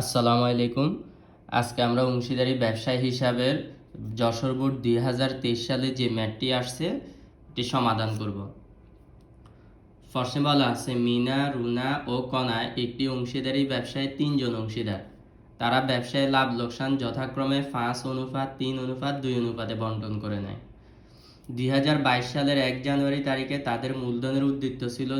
আসসালামু আলাইকুম। আজকে আমরা অংশীদারি ব্যবসায়ী হিসাবে যশোর বোর্ড দুই হাজার তেইশ সালে যে ম্যাটটি আসছে, এটি সমাধান করব। প্রশ্নে বলা আছে মিনা, রুনা ও কণা একটি অংশীদারি ব্যবসায়, তিনজন অংশীদার। তারা ব্যবসায় লাভ, লোকসান যথাক্রমে পাঁচ অনুপাত, তিন অনুপাত, দুই অনুপাতে বন্টন করে নেয়। দুই হাজার বাইশ সালের এক জানুয়ারি তারিখে তাদের মূলধনের উদ্বৃত্ত ছিল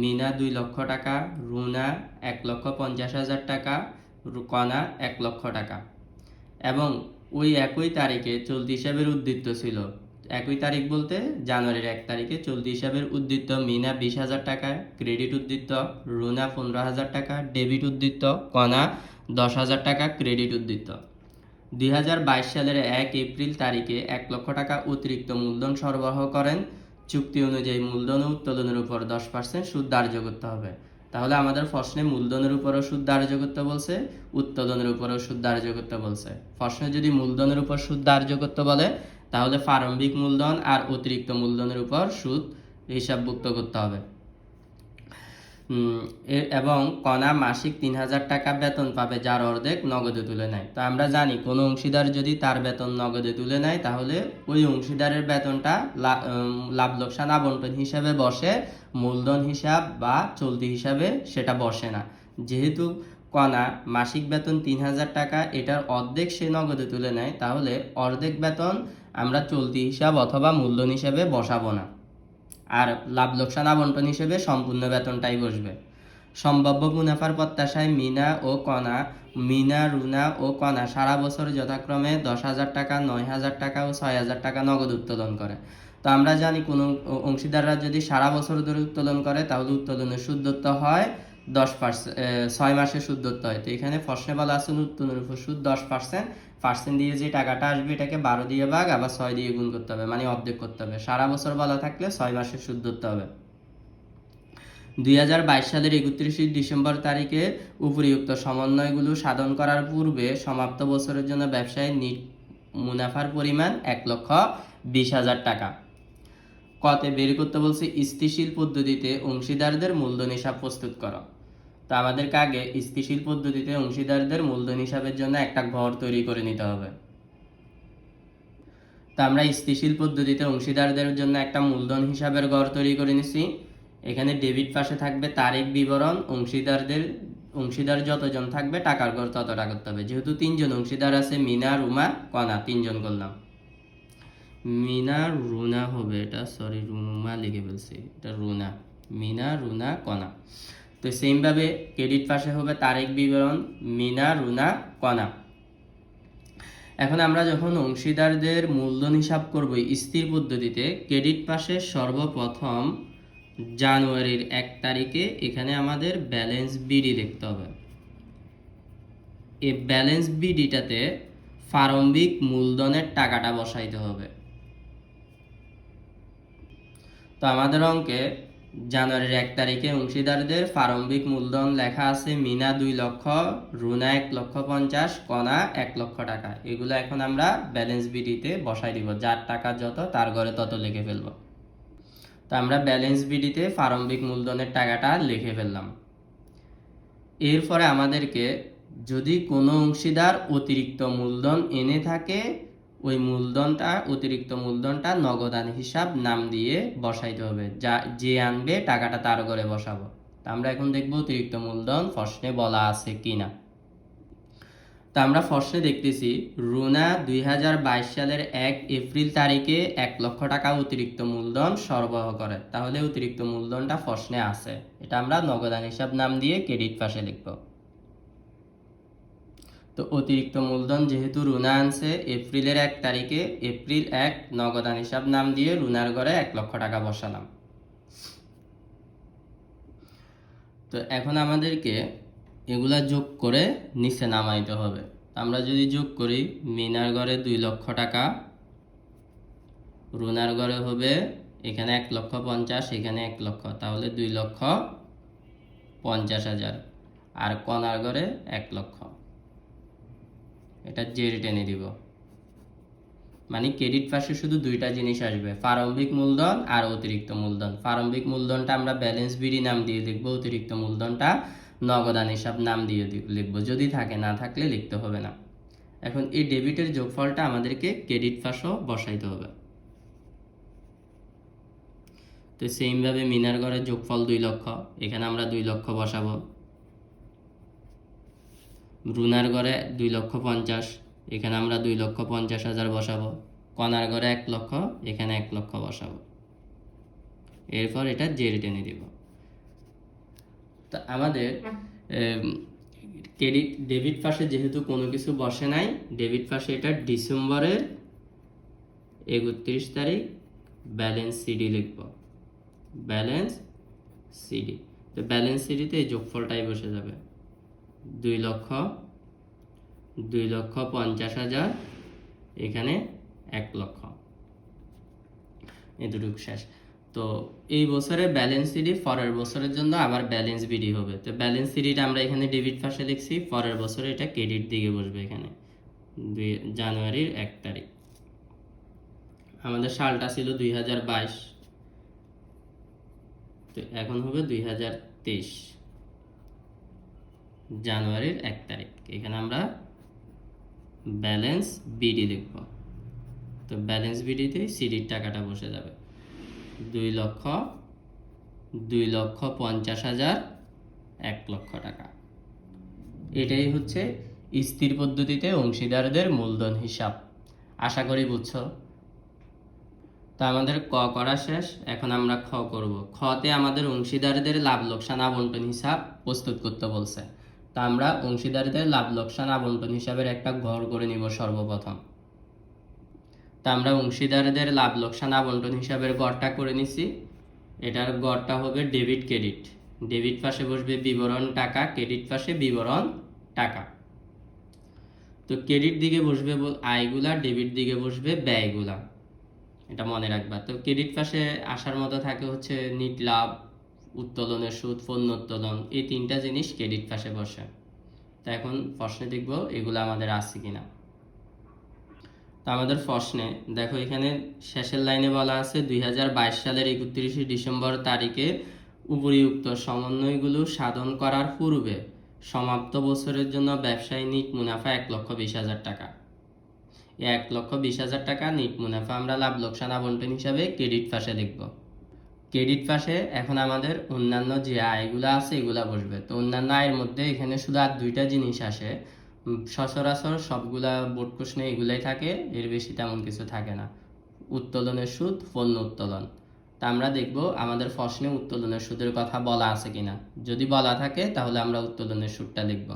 মিনা দুই লক্ষ টাকা, রুনা এক লক্ষ পঞ্চাশ হাজার টাকা কণা এক লক্ষ টাকা। এবং ওই একই তারিখে চলতি হিসাবের উদ্বৃত্ত ছিল। একই তারিখ বলতে জানুয়ারির এক তারিখে চলতি হিসাবের উদ্বৃত্ত মিনা বিশ হাজার টাকা, ক্রেডিট উদ্বৃত্ত রুনা পনেরো হাজার টাকা, ডেবিট উদ্বৃত্ত কণা দশ হাজার টাকা, ক্রেডিট উদ্বৃত্ত। দুই হাজার বাইশ সালের এক এপ্রিল তারিখে এক লক্ষ টাকা অতিরিক্ত মূলধন সরবরাহ করেন। চুক্তি অনুযায়ী মূলধন উত্তোলনের উপর দশ পার্সেন্ট সুদ ধার্য করতে হবে। তাহলে আমাদের প্রশ্নে মূলধনের উপরও সুদ ধার্য করতে বলছে উত্তোলনের উপরও সুদ ধার্য করতে বলছে। প্রশ্নে যদি মূলধনের উপর সুদ ধার্য করতে বলে, তাহলে প্রারম্ভিক মূলধন আর অতিরিক্ত মূলধনের উপর সুদ হিসাবভুক্ত করতে হবে। এবং কণা মাসিক তিন হাজার টাকা বেতন পাবে, যার অর্ধেক নগদে তুলে নেয়। তো আমরা জানি, কোনো অংশীদার যদি তার বেতন নগদে তুলে নেয়, তাহলে ওই অংশীদারের বেতনটা লাভ লোকসান আবন্টন হিসাবে বসে, মূলধন হিসাব বা চলতি হিসাবে সেটা বসে না। যেহেতু কণা মাসিক বেতন তিন হাজার টাকা, এটার অর্ধেক সে নগদে তুলে নেয়, তাহলে অর্ধেক বেতন আমরা চলতি হিসাব অথবা মূলধন হিসাবে বসাবো না। আর লাভ লোকসান আবন্টন হিসেবে সম্পূর্ণ বেতনটাই বসবে। সম্ভাব্য মুনাফার প্রত্যাশায় মিনা ও কণা, মিনা, রুনা ও কণা সারা বছর যথাক্রমে দশ হাজার টাকা, নয় হাজার টাকা ও ছয় হাজার টাকা নগদ উত্তোলন করে। তো আমরা জানি কোনো অংশীদাররা যদি সারা বছর ধরে উত্তোলন করে, তাহলে উত্তোলনের শুদ্ধত্ব হয় দশ পার্সেন্ট ছয় মাসের শুদ্ধত্ব হয়। তো এখানে প্রশ্নে বলা উত্তোলনের উপর সুদ দশ পার্সেন্ট পার্সেন্ট দিয়ে যে টাকাটা আসবে, এটাকে বারো দিয়ে ভাগ আবার ছয় দিয়ে গুণ করতে হবে মানে অর্ধেক করতে হবে। সারা বছর বলা থাকলে ছয় মাসের সুদ ধরতে হবে। দুই হাজার বাইশ সালের একত্রিশে ডিসেম্বর তারিখে উপরিউক্ত সমন্বয়গুলো সাধন করার পূর্বে সমাপ্ত বছরের জন্য ব্যবসায় মুনাফার পরিমাণ এক লক্ষ বিশ হাজার টাকা। কতে বের করতে বলছে স্থিতিশীল পদ্ধতিতে অংশীদারদের মূলধন হিসাব প্রস্তুত করো। তো আমাদেরকে আগে স্থিতিশীল পদ্ধতিতে অংশীদারদের মূলধন হিসাবের জন্য একটা ঘর তৈরি করে নিতে হবে। তো আমরা স্থিতিশীল পদ্ধতিতে অংশীদারদের জন্য একটা মূলধন হিসাবের ঘর তৈরি করে নিছি। এখানে ডেবিট পাশে থাকবে তারিখ বিবরণ, অংশীদারদের, অংশীদার যতজন থাকবে, টাকার ঘর ততটা করতে হবে। যেহেতু তিনজন অংশীদার আছে, মিনা, রুমা কণা তিনজন করলাম। মিনা, রুনা হবে এটা সরি রুমা লিখে ফেলছি। এটা রুনা, মিনা, রুনা কণা তো সেমভাবে ক্রেডিট পাশে হবে তারিখ বিবরণ, মিনা, রুনা কণা এখন আমরা যখন অংশীদারদের মূলধন হিসাব করব স্থির পদ্ধতিতে, ক্রেডিট পাশে সর্বপ্রথম জানুয়ারির এক তারিখে এখানে আমাদের ব্যালেন্স বিডি দেখতে হবে। এই ব্যালেন্স বিডিটাতে প্রারম্ভিক মূলধনের টাকাটা বসাইতে হবে। তো আমাদের অঙ্কে জানুয়ারির এক তারিখে অংশীদারদের প্রারম্ভিক মূলধন লেখা আছে মিনা দুই লক্ষ, রুনা এক লক্ষ পঞ্চাশ কণা এক লক্ষ টাকা। এগুলো এখন আমরা ব্যালেন্স বিডিতে বসাই দিব। যার টাকা যত, তার ঘরে তত লিখে ফেলব। তো আমরা ব্যালেন্স বিডিতে প্রারম্ভিক মূলধনের টাকাটা লিখে ফেললাম। এরপরে আমাদেরকে যদি কোনো অংশীদার অতিরিক্ত মূলধন এনে থাকে ওই মূলধনটা, অতিরিক্ত মূলধনটা নগদান হিসাব নাম দিয়ে বসাইতে হবে। যা, যে আনবে টাকাটা তার ঘরে বসাবো। তা আমরা এখন দেখব অতিরিক্ত মূলধন প্রশ্নে বলা আছে কিনা। তা আমরা প্রশ্নে দেখতেছি, রুনা দুই হাজার বাইশ সালের এক এপ্রিল তারিখে এক লক্ষ টাকা অতিরিক্ত মূলধন সরবরাহ করে। তাহলে অতিরিক্ত মূলধনটা প্রশ্নে আছে। এটা আমরা নগদান হিসাব নাম দিয়ে ক্রেডিট পাশে লিখব। তো অতিরিক্ত মূলধন যেহেতু রুনা আনছে, এপ্রিলের এক তারিখে এপ্রিল এক নগদান হিসাব নাম দিয়ে রুনার ঘরে এক লক্ষ টাকা বসালাম। তো এখন আমাদেরকে এগুলা যোগ করে নিচে নামাইতে হবে। আমরা যদি যোগ করি, মিনার ঘরে দুই লক্ষ টাকা, রুনার ঘরে হবে এখানে এক লক্ষ পঞ্চাশ, এখানে এক লক্ষ, তাহলে দুই লক্ষ পঞ্চাশ হাজার। আর কনার ঘরে এক লক্ষ। এটা জেড টেনে দিব। মানে ক্রেডিট পাশে শুধু দুইটা জিনিস আসবে, প্রারম্ভিক মূলধন আর অতিরিক্ত মূলধন। প্রারম্ভিক মূলধনটা আমরা ব্যালেন্স বিডি নাম দিয়ে লিখব, অতিরিক্ত মূলধনটা নগদান হিসাব নাম দিয়ে লিখব। যদি থাকে, না থাকলে লিখতে হবে না। এখন এই ডেবিটের যোগফলটা আমাদেরকে ক্রেডিট পাশও বসাইতে হবে। তো সেইমভাবে মিনার ঘরের যোগফল দুই লক্ষ, এখানে আমরা দুই লক্ষ বসাবো। রুনার ঘরে দুই লক্ষ পঞ্চাশ, এখানে আমরা দুই লক্ষ পঞ্চাশ হাজার বসাবো। কনার ঘরে এক লক্ষ, এখানে এক লক্ষ বসাবো। এরপর এটা জের টেনে দিব। তা আমাদের ক্রেডিট, ডেবিট পাশে যেহেতু কোনো কিছু বসে নাই, ডেবিট পাশে এটা ডিসেম্বরের একত্রিশ তারিখ, ব্যালেন্স সিডি লিখব। Balance CD. তো ব্যালেন্স সিডিতে এই যোগফলটাই বসে যাবে। দুই লক্ষ দুই লক্ষ পঞ্চাশ হাজার, এখানে এক লক্ষ। এতটুকু শেষ। তো এই বছরে ব্যালেন্স সিডি পরের বছরের জন্য আবার ব্যালেন্স বিডি হবে। তো ব্যালেন্স সিডিটা আমরা এখানে ডেবিট পাশে লিখছি, পরের বছরে এটা ক্রেডিট দিকে বসবে এখানে, দুই জানুয়ারির এক তারিখ। আমাদের সালটা ছিল দুই হাজার বাইশ, তো এখন হবে দুই হাজার তেইশ। জানুয়ারির এক তারিখ। এখানে আমরা ব্যালেন্স বিডি লিখব তো ব্যালেন্স বিডিতে সিডির টাকাটা বসে যাবে। দুই লক্ষ দুই লক্ষ পঞ্চাশ হাজার এক লক্ষ টাকা। এটাই হচ্ছে স্থির পদ্ধতিতে অংশীদারদের মূলধন হিসাব। আশা করি বুঝছ? তো আমাদের ক করা শেষ। এখন আমরা খ করব। খতে আমাদের অংশীদারদের লাভ লোকসান আবন্টন হিসাব প্রস্তুত করতে বলছে। তা আমরা অংশীদারদের লাভ লোকসান আবন্টন হিসাবের একটা ঘর করে নিব সর্বপ্রথম। তা আমরা অংশীদারদের লাভ লোকসান আবন্টন হিসাবের গড়টা করে নিছি। এটার গড়টা হবে ডেবিট ক্রেডিট। ডেবিট পাশে বসবে বিবরণ টাকা, ক্রেডিট পাশে বিবরণ টাকা। তো ক্রেডিট দিকে বসবে আয়গুলা, ডেবিট দিকে বসবে ব্যয়গুলা। এটা মনে রাখবা। তো ক্রেডিট পাশে আসার মতো থাকে হচ্ছে নিট লাভ উত্তোলনের সুদ, পণ্য উত্তোলন, এই তিনটা জিনিস ক্রেডিট পাশে বসে। তা এখন প্রশ্নে দেখব এগুলো আমাদের আছে কিনা। তো আমাদের প্রশ্নে, দেখো এখানে শেষের লাইনে বলা আছে, দুই হাজার বাইশ সালের একত্রিশে ডিসেম্বর তারিখে উপরিউক্ত সমন্বয়গুলো সাধন করার পূর্বে সমাপ্ত বছরের জন্য ব্যবসায়ী নিট মুনাফা এক লক্ষ বিশ হাজার টাকা। এক লক্ষ বিশ হাজার টাকা নিট মুনাফা আমরা লাভ লোকসান আবন্টন হিসাবে ক্রেডিট পাশে লিখব ক্রেডিট পাশে এখন আমাদের অন্যান্য যে আয়গুলো আছে, এগুলা বসবে। তো অন্যান্য আয়ের মধ্যে এখানে শুধু আর দুইটা জিনিস আসে। সচরাচর সবগুলা বোর্ড প্রশ্নে এগুলাই থাকে, এর বেশি তেমন কিছু থাকে না। উত্তোলনের সুদ, পণ্য উত্তোলন। তা আমরা দেখব আমাদের প্রশ্নে উত্তোলনের সুদের কথা বলা আছে কিনা। যদি বলা থাকে, তাহলে আমরা উত্তোলনের সুদটা লিখব।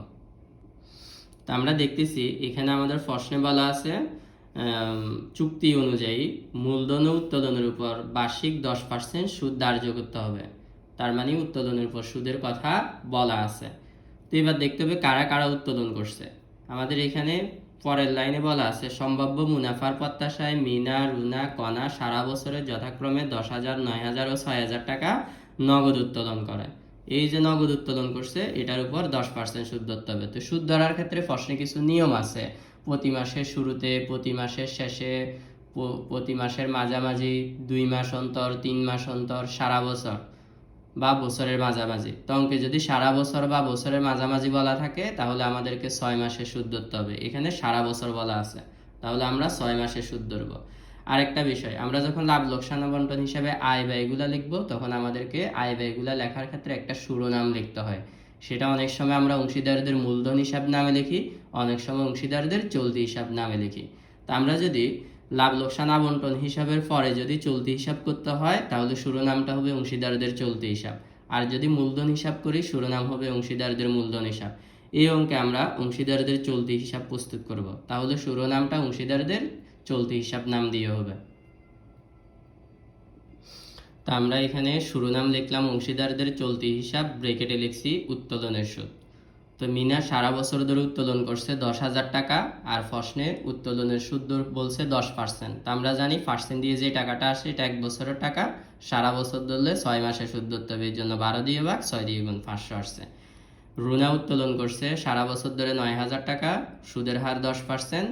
তা আমরা দেখতেছি, এখানে আমাদের প্রশ্নে বলা আছে চুক্তি অনুযায়ী মূলধন উত্তোলনের উপর বার্ষিক দশ পার্সেন্ট সুদ ধার্য করতে হবে। তার মানে উত্তোলনের উপর সুদের কথা বলা আছে। তো এবার দেখতে হবে কারা কারা উত্তোলন করছে। আমাদের এখানে পরের লাইনে বলা আছে, সম্ভাব্য মুনাফার প্রত্যাশায় মিনা, রুনা, কণা সারা বছরে যথাক্রমে দশ হাজার, নয় হাজার ও ছয় হাজার টাকা নগদ উত্তোলন করে। এই যে নগদ উত্তোলন করছে, এটার উপর দশ পার্সেন্ট সুদ ধরতে হবে। তো সুদ ধরার ক্ষেত্রে প্রশ্নে কিছু নিয়ম আছে। প্রতি মাসের শুরুতে, প্রতি মাসের শেষে প্রতি মাসের মাঝামাঝি দুই মাস অন্তর, তিন মাস অন্তর, সারা বছর বা বছরের মাঝামাঝি। তো অঙ্কে যদি সারা বছর বা বছরের মাঝামাঝি বলা থাকে, তাহলে আমাদেরকে ছয় মাসে সুদ ধরতে হবে। এখানে সারা বছর বলা আছে। তাহলে আমরা ছয় মাসে সুদ ধরবো। আরেকটা বিষয়, আমরা যখন লাভ লোকসান বন্টন হিসাবে আয় ব্যয়গুলা লিখব, তখন আমাদেরকে আয় ব্যয়গুলা লেখার ক্ষেত্রে একটা শিরোনাম লিখতে হয়। সেটা অনেক সময় আমরা অংশীদারদের মূলধন হিসাব নামে লিখি, অনেক সময় অংশীদারদের চলতি হিসাব নামে লিখি। তা আমরা যদি লাভ লোকসান আবন্টন হিসাবের পরে যদি চলতি হিসাব করতে হয়, তাহলে শিরোনামটা হবে অংশীদারদের চলতি হিসাব। আর যদি মূলধন হিসাব করি শিরোনাম হবে অংশীদারদের মূলধন হিসাব। এই অঙ্কে আমরা অংশীদারদের চলতি হিসাব প্রস্তুত করব। তাহলে শিরোনামটা অংশীদারদের চলতি হিসাব নাম দিয়ে হবে। তা আমরা এখানে শিরোনাম লিখলাম অংশীদারদের চলতি হিসাব, ব্রেকেটে লিখছি উত্তোলনের সুদ। তো মিনা সারা বছর ধরে উত্তোলন করছে দশ হাজার টাকা আর প্রশ্নে উত্তোলনের সুদ বলছে দশ পার্সেন্ট। তা আমরা জানি পার্সেন্ট দিয়ে যে টাকাটা আসে এটা এক বছরের টাকা। সারা বছর ধরলে ছয় মাসে সুদ ধরতে হবে এই জন্য বারো দিয়ে ভাগ ছয় দিয়ে গুণ পাঁচশো আসছে। রুনা উত্তোলন করছে সারা বছর ধরে নয় হাজার টাকা, সুদের হার দশ পার্সেন্ট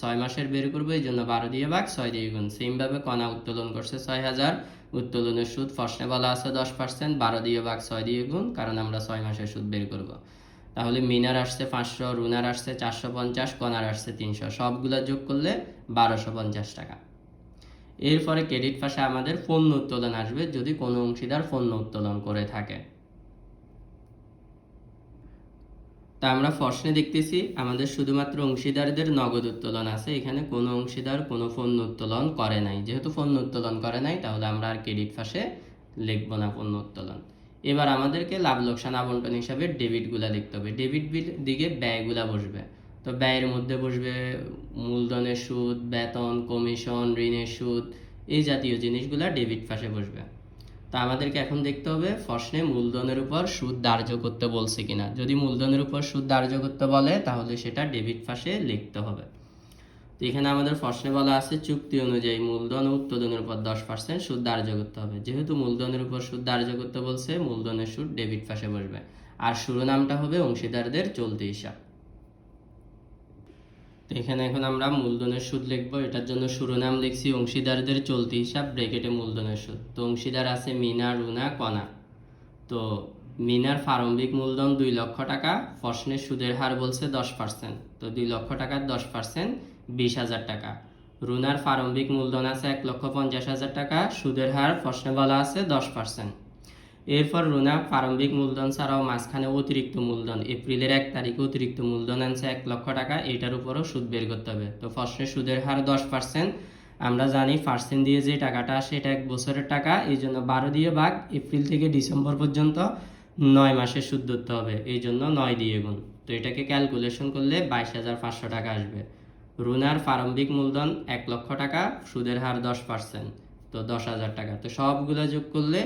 ছয় মাসের বের করব, এই জন্য বারো দিয়ে ভাগ, ছয় দিয়ে গুণ। সেমভাবে কণা উত্তোলন করছে ছয় হাজার। উত্তোলনের সুদ ফসনে বলা আছে দশ পার্সেন্ট বারো দিয়ে ভাগ, ছয় দিয়ে গুণ, কারণ আমরা ছয় মাসের সুদ বের করব। তাহলে মিনার আসছে পাঁচশো, রুনার আসছে চারশো পঞ্চাশ, কণার আসছে তিনশো। সবগুলো যোগ করলে বারোশো পঞ্চাশ টাকা। এরপরে ক্রেডিট পাশে আমাদের পণ্য উত্তোলন আসবে, যদি কোনো অংশীদার পণ্য উত্তোলন করে থাকে। তা আমরা প্রশ্নে দেখতেছি, আমাদের শুধুমাত্র অংশীদারদের নগদ উত্তোলন আছে, এখানে কোনো অংশীদার কোনো পণ্য উত্তোলন করে নাই। যেহেতু পণ্য উত্তোলন করে নাই, তাহলে আমরা আর ক্রেডিট পাশে লিখব না পণ্য উত্তোলন। এবার আমাদেরকে লাভ লোকসান আবন্টন হিসাবে ডেবিটগুলা লিখতে হবে। ডেবিট বিল দিকে ব্যয়গুলা বসবে। তো ব্যয়ের মধ্যে বসবে মূলধনের সুদ, বেতন, কমিশন, ঋণের সুদ, এই জাতীয় জিনিসগুলা ডেবিট পাশে বসবে। তো আমাদেরকে এখন দেখতে হবে প্রশ্নে মূলধনের উপর সুদ ধার্য করতে বলছে কিনা। যদি মূলধনের উপর সুদ ধার্য করতে বলে, তাহলে সেটা ডেবিট পাশে লিখতে হবে। তো এখানে আমাদের প্রশ্নে বলা আছে, চুক্তি অনুযায়ী মূলধন ও উৎপাদনের উপর দশ পার্সেন্ট সুদ ধার্য করতে হবে। যেহেতু মূলধনের উপর সুদ ধার্য করতে বলছে, মূলধনের সুদ ডেবিট পাশে বসবে। আর শিরোনামটা হবে অংশীদারদের চলতি হিসাব। এখানে এখন আমরা মূলধনের সুদ লিখব। এটার জন্য শিরোনাম লিখছি অংশীদারদের চলতি হিসাব ব্রেকেটে মূলধনের সুদ। তো অংশীদার আছে মিনা, রুনা, কণা। তো মিনার প্রারম্ভিক মূলধন দুই লক্ষ টাকা প্রশ্নের সুদের হার বলছে দশ পার্সেন্ট তো দুই লক্ষ টাকার দশ পার্সেন্ট বিশ হাজার টাকা। রুনার প্রারম্ভিক মূলধন আছে এক লক্ষ পঞ্চাশ হাজার টাকা, সুদের হার প্রশ্নে বলা আছে দশ পার্সেন্ট এরপর রুনা প্রারম্ভিক মূলধন ছাড়াও মাঝখানে অতিরিক্ত মূলধন, এপ্রিলের এক তারিখে অতিরিক্ত মূলধন আনছে এক লক্ষ টাকা, এটার উপরও সুদ বের করতে হবে। তো ফার্স্টে সুদের হার দশ পার্সেন্ট। আমরা জানি পার্সেন্ট দিয়ে যে টাকাটা আসে এটা এক বছরের টাকা, এই জন্য বারো দিয়ে ভাগ এপ্রিল থেকে ডিসেম্বর পর্যন্ত নয় মাসের সুদ ধরতে হবে, এই জন্য নয় দিয়ে গুণ। তো এটাকে ক্যালকুলেশন করলে বাইশ হাজার পাঁচশো টাকা আসবে। রুনার প্রারম্ভিক মূলধন এক লক্ষ টাকা, সুদের হার দশ পার্সেন্ট, তো দশ হাজার টাকা। তো সবগুলো যোগ করলে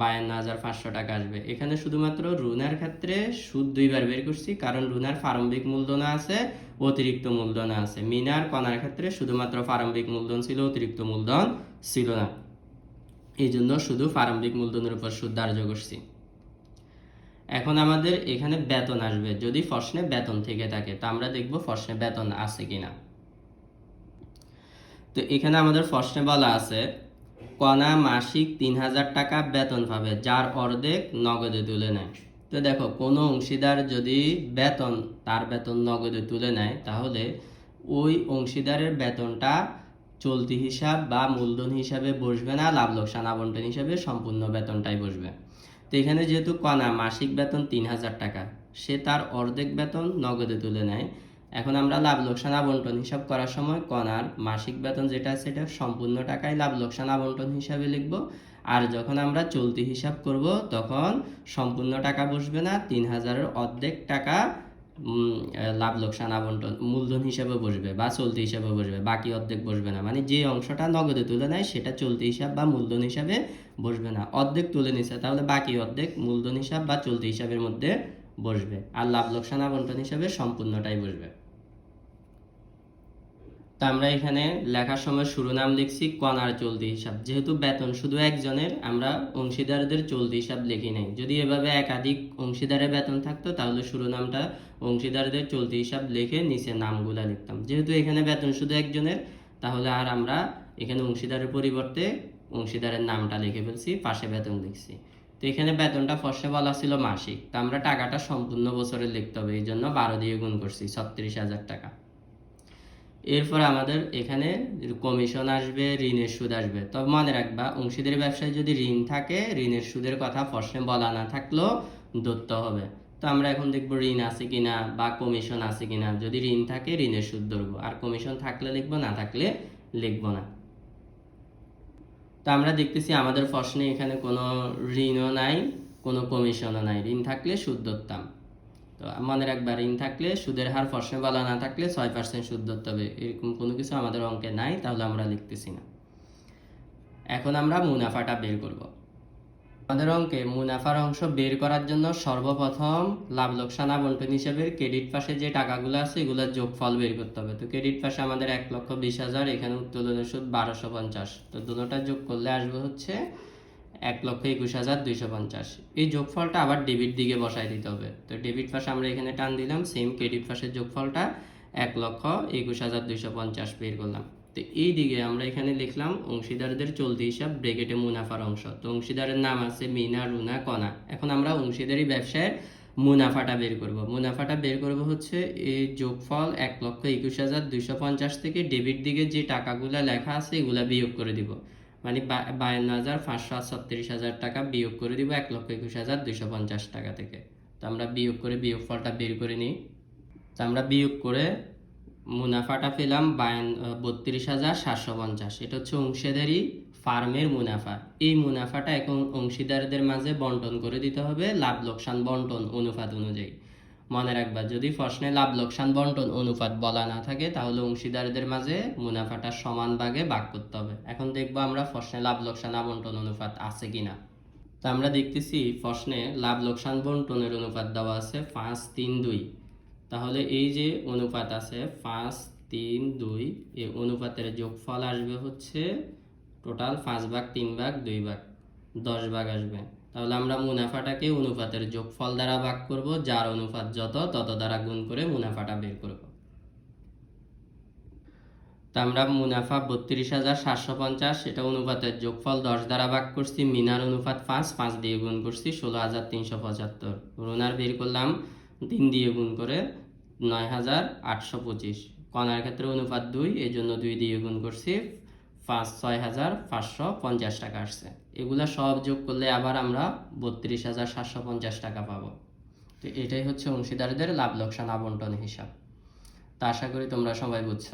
বায়ান্ন হাজার পাঁচশো টাকা আসবে। এখানে শুধুমাত্র রুনার ক্ষেত্রে সুদ দুইবার বের করছি, কারণ রুনার প্রারম্ভিক মূলধন আছে, অতিরিক্ত মূলধন আছে। মিনার কণার ক্ষেত্রে শুধুমাত্র প্রারম্ভিক মূলধন ছিল, অতিরিক্ত মূলধন ছিল না। এই জন্য শুধু প্রারম্ভিক মূলধনের উপর সুদ ধার্য করছি। এখন আমাদের এখানে বেতন আসবে। যদি প্রশ্নে বেতন থেকে থাকে, তো আমরা দেখব প্রশ্নে বেতন আছে কিনা। তো এখানে আমাদের প্রশ্নে বলা আছে কণা মাসিক তিন হাজার টাকা বেতন পাবে, যার অর্ধেক নগদে তুলে নেয়। তো দেখো, কোনো অংশীদার যদি বেতন, তার বেতন নগদে তুলে নেয়, তাহলে ওই অংশীদারের বেতনটা চলতি হিসাব বা মূলধন হিসাবে বসবে না, লাভ লোকসান আবন্টন হিসাবে সম্পূর্ণ বেতনটাই বসবে। তো এখানে যেহেতু কণা মাসিক বেতন তিন হাজার টাকা, সে তার অর্ধেক বেতন নগদে তুলে নেয় এখন আমরা লাভ লোকসান আবন্টন হিসাব করার সময় কণার মাসিক বেতন যেটা আছে সেটা সম্পূর্ণ টাকায় লাভ লোকসান আবন্টন হিসাবে লিখব। আর যখন আমরা চলতি হিসাব করব, তখন সম্পূর্ণ টাকা বসবে না, তিন হাজারের অর্ধেক টাকা লাভ লোকসান আবন্টন মূলধন হিসাবে বসবে বা চলতি হিসাবে বসবে, বাকি অর্ধেক বসবে না। মানে যে অংশটা নগদে তুলে নেয়, সেটা চলতি হিসাব বা মূলধন হিসাবে বসবে না। অর্ধেক তুলে নিছে, তাহলে বাকি অর্ধেক মূলধন হিসাব বা চলতি হিসাবের মধ্যে বসবে। আর লাভ লোকসান আবন্টন হিসাবে সম্পূর্ণটাই বসবে। তো আমরা এখানে লেখার সময় শিরোনাম লিখছি কণার চলতি হিসাব। যেহেতু বেতন শুধু একজনের, আমরা অংশীদারদের চলতি হিসাব লিখি নাই। যদি এভাবে একাধিক অংশীদারের বেতন থাকতো, তাহলে শিরোনামটা অংশীদারদের চলতি হিসাব লিখে নিচে নামগুলা লিখতাম। যেহেতু এখানে বেতন শুধু একজনের, তাহলে আর আমরা এখানে অংশীদারের পরিবর্তে অংশীদারের নামটা লিখে ফেলছি, পাশে বেতন লিখছি। তো এখানে বেতনটা ফসে বলা ছিল মাসিক। তো আমরা টাকাটা সম্পূর্ণ বছরে লিখতে হবে, এই জন্য বারো দিয়ে গুণ করছি, ছত্রিশ হাজার টাকা। এরপর আমাদের এখানে কমিশন আসবে, ঋণের সুদ আসবে। তবে মনে রাখবা, অংশীদারি ব্যবসায় যদি ঋণ থাকে, ঋণের সুদের কথা প্রশ্নে বলা না থাকলেও ধরতে হবে। তো আমরা এখন দেখব ঋণ আছে কিনা বা কমিশন আছে কিনা। যদি ঋণ থাকে, ঋণের সুদ ধরবো। আর কমিশন থাকলে লিখব, না থাকলে লিখব না। তো আমরা দেখতেছি আমাদের প্রশ্নে এখানে কোনো ঋণও নাই, কোনো কমিশনও নাই। ঋণ থাকলে সুদ ধরতাম। তো মনে রাখবা ঋণ থাকলে সুদের হার প্রশ্নে বলা না থাকলে ছয় পার্সেন্ট সুদ ধরতে হবে। এরকম কোনো কিছু আমাদের অঙ্কে নাই, তাহলে আমরা লিখতেছি না। এখন আমরা মুনাফাটা বের করব। আমাদের অঙ্কে মুনাফার অংশ বের করার জন্য সর্বপ্রথম লাভ লোকসান আবন্টন হিসেবে ক্রেডিট পাশে যে টাকাগুলো আছে, এগুলোর যোগফল বের করতে হবে। তো ক্রেডিট পাশে আমাদের এক লক্ষ বিশ হাজার, এখানে উত্তোলনের সুদ বারোশো পঞ্চাশ। তো দুটোটা যোগ করলে আসবে হচ্ছে এক লক্ষ একুশ হাজার দুইশো পঞ্চাশ। এই যোগফলটা আবার ডেবিট দিকে বসাই দিতে হবে। তো ডেবিট পাশে আমরা এখানে টান দিলাম সেম ক্রেডিট পাশের যোগফলটা এক লক্ষ একুশ হাজার দুইশো পঞ্চাশ বের করলাম। তো এই দিকে আমরা এখানে লিখলাম অংশীদারদের চলতি হিসাব ব্রেকেটে মুনাফার অংশ। তো অংশীদারের নাম আছে মিনা, রুনা, কণা। এখন আমরা অংশীদারি ব্যবসায় মুনাফাটা বের করব। মুনাফাটা বের করব হচ্ছে এই যোগফল এক লক্ষ একুশ হাজার দুইশো পঞ্চাশ থেকে ডেবিট দিকে যে টাকাগুলো লেখা আছে এগুলা বিয়োগ করে দিব। মানে বায়ান্ন হাজার পাঁচশো ছত্রিশ হাজার টাকা বিয়োগ করে দিব এক লক্ষ একুশ হাজার দুইশো পঞ্চাশ টাকা থেকে। তো আমরা বিয়োগ করে বিয়োগ ফলটা বের করে নিই। তো আমরা বিয়োগ করে মুনাফাটা পেলাম বায়ান বত্রিশ হাজার সাতশো পঞ্চাশ। এটা হচ্ছে অংশীদারি ফার্মের মুনাফা। এই মুনাফাটা এখন অংশীদারদের মাঝে বন্টন করে দিতে হবে, লাভ লোকসান বন্টন অনুপাত অনুযায়ী। মনে রাখবা, যদি প্রশ্নে লাভ লোকসান বন্টন অনুপাত বলা না থাকে, তাহলে অংশীদারদের মাঝে মুনাফাটা সমান ভাগে ভাগ করতে হবে। এখন দেখব আমরা প্রশ্নে লাভ লোকসান আবন্টন অনুপাত আছে কিনা। তো আমরা দেখতেছি, প্রশ্নে লাভ লোকসান বন্টনের অনুপাত দেওয়া আছে পাঁচ তিন দুই। তাহলে এই যে অনুপাত আছে পাঁচ তিন দুই, এই অনুপাতের যোগফল আসবে হচ্ছে টোটাল পাঁচ ভাগ, তিন ভাগ, দুই ভাগ, দশ ভাগ আসবে। তাহলে আমরা মুনাফাটাকে অনুপাতের যোগফল দ্বারা ভাগ করব, যার অনুপাত যত, তত দ্বারা গুণ করে মুনাফাটা বের করব। তা আমরা মুনাফা বত্রিশ হাজার সাতশো পঞ্চাশ এটা অনুপাতের যোগফল দশ দ্বারা ভাগ করছি, মিনার অনুপাত পাঁচ পাঁচ দিয়ে গুণ করছি, ষোলো হাজার তিনশো পঁচাত্তর। রুনার বের করলাম, তিন দিয়ে গুণ করে নয় হাজার আটশো পঁচিশ। কণার ক্ষেত্রে অনুপাত দুই এই জন্য দুই দিয়ে গুণ করছি, পাঁচ, ছয় হাজার পাঁচশো পঞ্চাশ টাকা আসছে। এগুলা সব যোগ করলে আবার আমরা বত্রিশ হাজার সাতশো পঞ্চাশ টাকা পাবো। তো এটাই হচ্ছে অংশীদারদের লাভ লোকসান আবন্টন হিসাব। তা আশা করি তোমরা সবাই বুঝছ।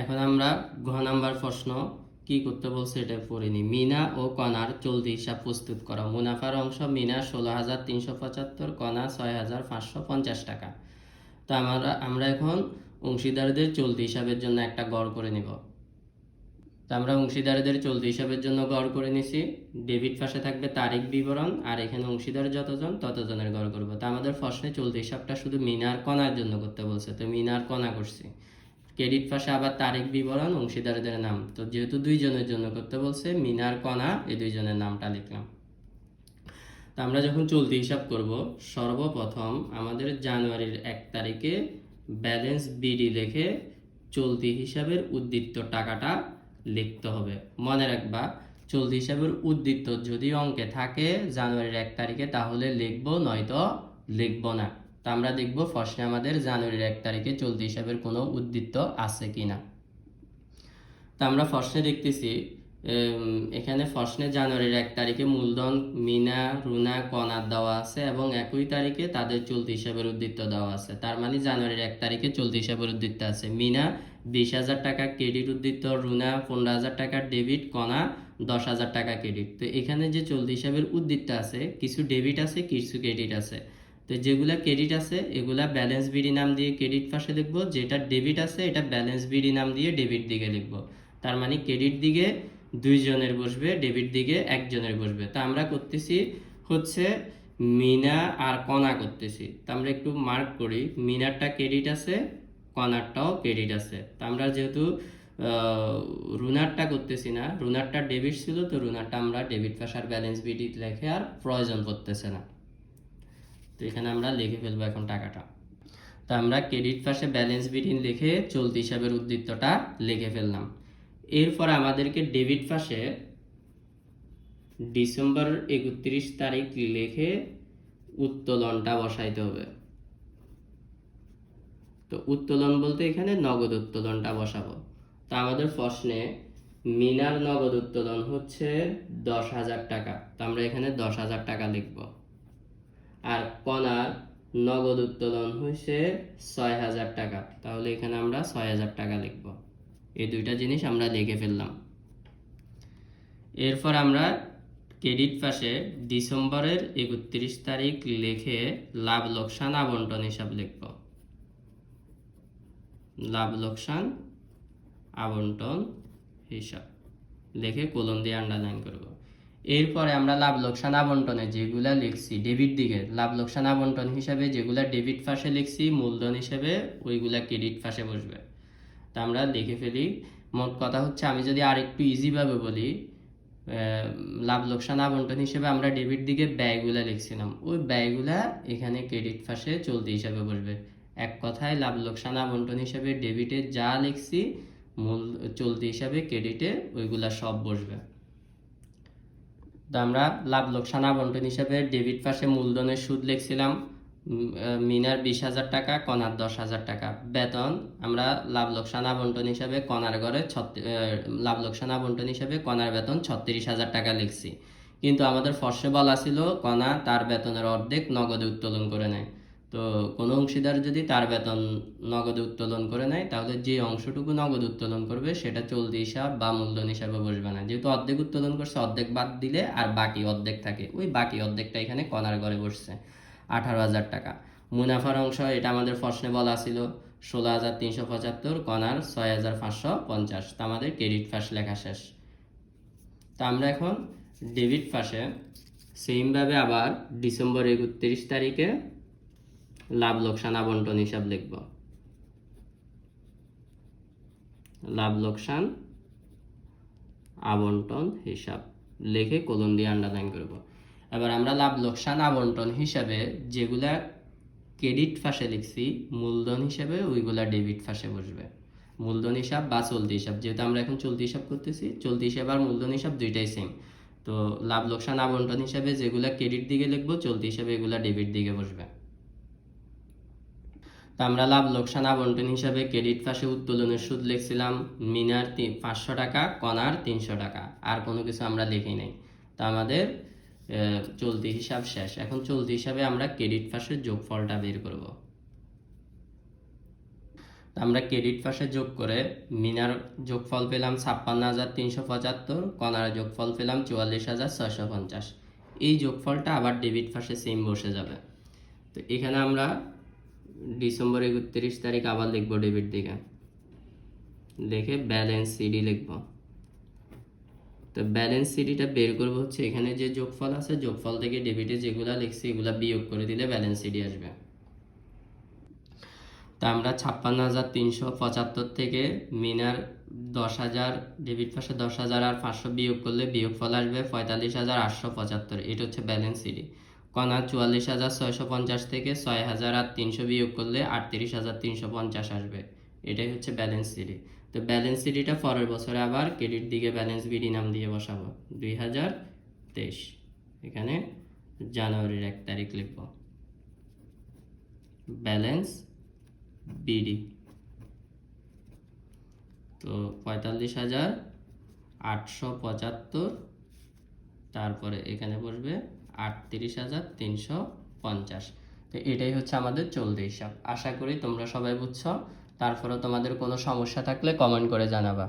এখন আমরা ঘ নাম্বার প্রশ্ন, কি করতে বলছে এটা পড়িনি মিনা ও কণার চলতি হিসাব প্রস্তুত করা। মুনাফার অংশ মিনা ষোলো হাজার তিনশো পঁচাত্তর, কণা ছয় হাজার পাঁচশো পঞ্চাশ টাকা। তো আমরা আমরা এখন অংশীদারদের চলতি হিসাবের জন্য একটা গড় করে নিব। তো আমরা অংশীদারদের চলতি হিসাবের জন্য গড় করে নিছি। ডেবিট পাশে থাকবে তারিখ বিবরণ, আর এখানে অংশীদার যতজন, ততজনের গড় করব। তো আমাদের প্রশ্নে চলতি হিসাবটা শুধু মিনার কণার জন্য করতে বলছে। তো মিনার কণা করছি। ক্রেডিট পাশে আবার তারিখ বিবরণ, অংশীদারদের নাম। তো যেহেতু দুইজনের জন্য করতে বলছে মিনার কণা, এই দুইজনের নামটা লিখলাম। তো আমরা যখন চলতি হিসাব করব, সর্বপ্রথম আমাদের জানুয়ারির এক তারিখে ব্যালেন্স বিডি লিখে চলতি হিসাবের উদ্দীপ্ত টাকাটা লিখতে হবে। মনে রাখবা, চলতি হিসাবের উদ্দীপ্ত যদি অঙ্কে থাকে জানুয়ারির এক তারিখে, তাহলে লিখব, নয়তো লিখব না। তা আমরা দেখব প্রশ্নে আমাদের জানুয়ারির এক তারিখে চলতি হিসাবের কোনো উদ্দীপ্ত আছে কি না তা আমরা প্রশ্নে দেখতেছি এখানে প্রশ্নে জানুয়ারির এক তারিখে মূলধন, মিনা, রুনা, কণার দেওয়া আছে এবং একই তারিখে তাদের চলতি হিসাবের উদ্দীপ্ত দেওয়া আছে। তার মানে জানুয়ারির এক তারিখে চলতি হিসাবের উদ্দীপ্ত আছে। মিনা, বিশ হাজার টাকা ক্রেডিট উদ্দীপ্ত রুনা, পনেরো হাজার টাকা ডেবিট, কণা, দশ হাজার টাকা ক্রেডিট। তো এখানে যে চলতি হিসাবের উদ্দীপ্ত আছে, কিছু ডেবিট আছে, কিছু ক্রেডিট আছে। তো যেগুলা ক্রেডিট আছে, এগুলা ব্যালেন্স বিডি নাম দিয়ে ক্রেডিট পাশে লিখব। যেটা ডেবিট আছে, এটা ব্যালেন্স বিডি নাম দিয়ে ডেবিট দিকে লিখব। তার মানে ক্রেডিট দিকে দুইজনের বসবে ডেবিট দিকে একজনের বসবে। তা আমরা করতেছি হচ্ছে মিনা আর কণা করতেছি। তা আমরা একটু মার্ক করি, মিনারটা ক্রেডিট আছে কণারটাও ক্রেডিট আছে। তা আমরা যেহেতু রুনারটা করতেছি না, রুনারটা ডেবিট ছিল, তো রুনারটা আমরা ডেবিট পাশার ব্যালেন্স বিডি লেখে আর প্রয়োজন পড়তেছে না। তো এখানে আমরা লিখে ফেলব এখন টাকাটা। তো আমরা ক্রেডিট পাশে ব্যালেন্স বিডিন লিখে চলতি হিসাবের উদ্দীপ্তটা লিখে ফেললাম। এরপর আমাদেরকে ডেবিট পাশে ডিসেম্বর একত্রিশ তারিখ লিখে উত্তোলনটা বসাইতে হবে। তো উত্তোলন বলতে এখানে নগদ উত্তোলনটা বসাবো। তো আমাদের প্রশ্নে মিনার নগদ উত্তোলন হচ্ছে দশ হাজার টাকা। তো আমরা এখানে দশ হাজার টাকা লিখব। আর কণার নগদ উত্তোলন হয়েছে ছয় হাজার টাকা। তাহলে এখানে আমরা ছয় হাজার টাকা লিখব। এই দুইটা জিনিস আমরা লিখে ফেললাম। এরপর আমরা ক্রেডিট পাশে ডিসেম্বরের একত্রিশ তারিখ লিখে লাভ লোকসান আবন্টন হিসাব লিখব। লাভ লোকসান আবন্টন হিসাব লিখে কলম দিয়ে আন্ডারলাইন করব। এরপরে আমরা লাভ লোকসান আবন্টনে যেগুলা লিখছি ডেবিট দিকে লাভ লোকসান আবন্টন হিসাবে যেগুলা ডেবিট পাশে লিখছি, মূলধন হিসেবে ওইগুলা ক্রেডিট পাশে বসবে। তা আমরা লিখে ফেলি। মোট কথা হচ্ছে আমি যদি আর একটু ইজিভাবে বলি লাভ লোকসান আবন্টন হিসেবে আমরা ডেবিট দিকে ব্যয়গুলা লিখছিলাম। ওই ব্যয়গুলা এখানে ক্রেডিট পাশে চলতি হিসাবে বসবে। এক কথায় লাভ লোকসান আবন্টন হিসাবে ডেবিটে যা লিখছি, মূল চলতি হিসাবে ক্রেডিটে ওইগুলা সব বসবে। তো আমরা লাভ লোকসান আবন্টন হিসাবে ডেবিট পাশে মূলধনের সুদ লিখছিলাম। মিনার বিশ হাজার টাকা কনার দশ হাজার টাকা। বেতন আমরা লাভ লোকসান আবন্টন হিসাবে কনার আহ, লাভ লোকসান আবন্টন হিসাবে কনার বেতন ছত্রিশ হাজার টাকা লিখছি। কিন্তু আমাদের ফর্সে বলা ছিল কণা তার বেতনের অর্ধেক নগদে উত্তোলন করে নেয়। তো কোনো অংশীদার যদি তার বেতন নগদে উত্তোলন করে নেয় তাহলে যে অংশটুকু নগদ উত্তোলন করবে সেটা চলতি হিসাব বা মূলধন হিসাবে বসবে না। যেহেতু অর্ধেক উত্তোলন করছে অর্ধেক বাদ দিলে আর বাকি অর্ধেক থাকে। ওই বাকি অর্ধেকটা এখানে কণার ঘরে বসছে। আঠারো হাজার টাকা। মুনাফার অংশ এটা আমাদের প্রশ্নে বলা ছিল ষোলো হাজার তিনশো পঁচাত্তর, কণার ছয় হাজার পাঁচশো পঞ্চাশ। তা আমাদের ক্রেডিট ফাঁস লেখা শেষ। তা আমরা এখন ডেবিট পাশে সেমভাবে আবার ডিসেম্বর একত্রিশ তারিখে লাভ লোকসান আবন্টন হিসাব লিখব। লাভ লোকসান আবন্টন হিসাব লিখে কলম দিয়ে আন্ডারলাইন করব। এবার আমরা লাভ লোকসান আবন্টন হিসাবে যেগুলা ক্রেডিট ফাঁসে লিখছি, মূলধন হিসাবে ওইগুলা ডেবিট ফাঁসে বসবে। মূলধন হিসাব বা চলতি হিসাব, যেহেতু আমরা এখন চলতি হিসাব করতেছি, চলতি হিসাব আর মূলধন হিসাব দুইটাই সেম তো লাভ লোকসান আবন্টন হিসাবে যেগুলা ক্রেডিট দিকে লিখব, চলতি হিসাবে এগুলা ডেবিট দিকে বসবে। তো আমরা লাভ লোকসান আবন্টন হিসাবে ক্রেডিট ফাঁসে উত্তোলনের সুদ লিখছিলাম, মিনার পাঁচশো টাকা কনার তিনশো টাকা। আর কোনো কিছু আমরা লিখি নাই। তো আমাদের চলতি হিসাব শেষ। এখন চলতি হিসাবে আমরা ক্রেডিট পাশের যোগফলটা বের করব। আমরা ক্রেডিট পাশে যোগ করে মিনার যোগফল পেলাম ছাপ্পান্ন হাজার তিনশো পঁচাত্তর কনার যোগফল পেলাম চুয়াল্লিশ হাজার ছয়শো পঞ্চাশ। এই যোগফলটা আবার ডেবিট পাশে সেম বসে যাবে। তো এখানে আমরা ডিসেম্বর একত্রিশ তারিখ আবার লিখব ডেবিট দিকে। লিখে ব্যালেন্স সিডি লিখব। তো ব্যালেন্স সিডিটা বের করব হচ্ছে এখানে যে যোগফল আছে, যোগফল থেকে ডেবিটে যেগুলা লিখছি, এগুলা বিয়োগ করে দিলে ব্যালেন্স সিডি আসবে। তা আমরা ছাপ্পান্ন হাজার তিনশো পঁচাত্তর থেকে মিনার দশ হাজার ডেবিট পাশে দশ হাজার আর পাঁচশো বিয়োগ করলে বিয়োগফল আসবে পঁয়তাল্লিশ হাজার আটশো পঁচাত্তর। এটা হচ্ছে ব্যালেন্স সিডি কণা চুয়াল্লিশ হাজার ছয়শো পঞ্চাশ থেকে ছয় হাজার আর তিনশো বিয়োগ করলে আটত্রিশ হাজার তিনশো পঞ্চাশ আসবে। এটাই হচ্ছে ব্যালেন্স সিডি তো ব্যালেন্স সিডিটা পরের বছরে আবার ক্রেডিট দিকে ব্যালেন্স বিডি নাম দিয়ে বসাবো। দুই হাজার তেইশ। এখানে জানুয়ারির এক তারিখ লিখব। ব্যালেন্স বিডি তো পঁয়তাল্লিশ হাজার আটশো পঁচাত্তর। তারপরে এখানে বসবে আটত্রিশ হাজার তিনশো পঞ্চাশ। তো এটাই হচ্ছে আমাদের চলতি হিসাব। আশা করি তোমরা সবাই বুঝছ। তারপরে তোমাদের কোনো সমস্যা থাকলে কমেন্ট করে জানাবা।